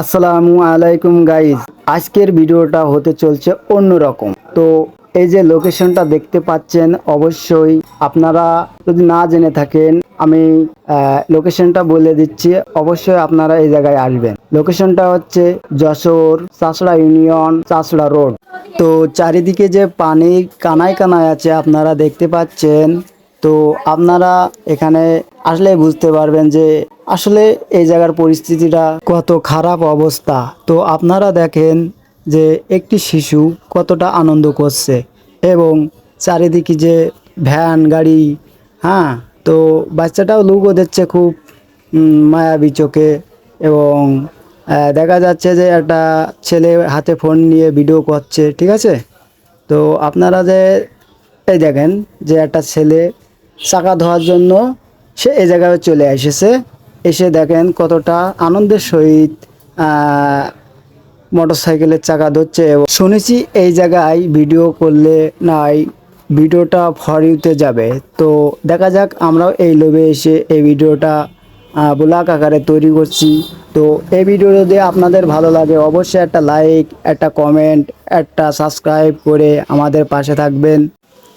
আসসালামু আলাইকুম গাইজ আজকের ভিডিওটা হতে চলছে অন্যরকম। তো এই যে লোকেশনটা দেখতে পাচ্ছেন, অবশ্যই আপনারা যদি না জেনে থাকেন, আমি লোকেশনটা বলে দিচ্ছি, অবশ্যই আপনারা এই জায়গায় আসবেন। লোকেশনটা হচ্ছে যশোর চাষড়া ইউনিয়ন, চাষড়া রোড। তো চারিদিকে যে পানি কানায় কানায় আছে, আপনারা দেখতে পাচ্ছেন তো আপনারা এখানে আসলে বুঝতে পারবেন যে আসলে এই জায়গার পরিস্থিতিটা কত খারাপ অবস্থা। তো আপনারা দেখেন যে একটি শিশু কতটা আনন্দ করছে এবং চারিদিকে যে ভ্যান, গাড়ি হ্যাঁ তো বাচ্চাটাও লুকো দিচ্ছে খুব মায়াবী চোখে এবং দেখা যাচ্ছে যে একটা ছেলে হাতে ফোন নিয়ে ভিডিও করছে, ঠিক আছে? তো আপনারা যে, এই দেখেন যে একটা ছেলে চাকা ধোয়ার জন্য সে এই জায়গায় চলে এসেছে। এসে দেখেন কতটা আনন্দের সহিত মোটর সাইকেলের চাকা ধরছে এবং শুনেছি এই জায়গায় ভিডিও করলে নাই, ভিডিওটা ফরিউতে যাবে। তো দেখা যাক আমরাও এই লোভে এসে এই ভিডিওটা ব্লগ আকারে তৈরি করছি। তো এই ভিডিও যদি আপনাদের ভালো লাগে অবশ্যই একটা লাইক একটা কমেন্ট একটা সাবস্ক্রাইব করে আমাদের পাশে থাকবেন।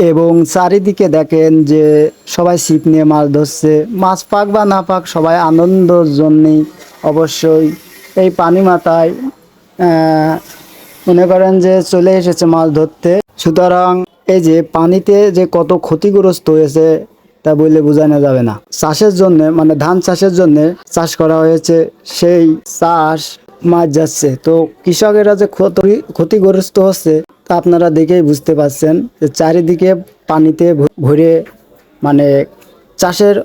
এবং চারিদিকে দেখেন যে সবাই ছিপ নিয়ে মাছ ধরছে। মাছ পাক বা না পাক সবাই আনন্দর জন্যেই অবশ্যই এই পানি মাথায় মনে করেন যে চলে এসেছে মাছ ধরতে। সুতরাং এই যে পানিতে যে কত ক্ষতিগ্রস্ত হয়েছে তা বললে বোঝানো যাবে না। চাষের জন্য মানে ধান চাষের জন্য চাষ করা হয়েছে, সেই চাষ মাছ যাচ্ছে। তো কৃষকেরা যে ক্ষতি- ক্ষতিগ্রস্ত হচ্ছে, তা আপনারা দেখেই বুঝতে পারছেন যে চারিদিকে পানিতে ভরে মানে চাষের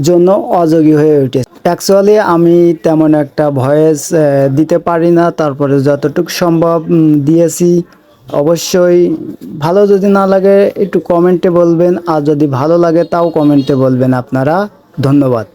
জন্য অযোগী হয়ে উঠেছে। অ্যাকচুয়ালি আমি তেমন একটা ভয়েস দিতে পারি না, তারপরে যতটুকু সম্ভব দিয়েছি। অবশ্যই ভালো যদি না লাগে, একটু কমেন্টে বলবেন, আর যদি ভালো লাগে, তাও কমেন্টে বলবেন আপনারা। ধন্যবাদ।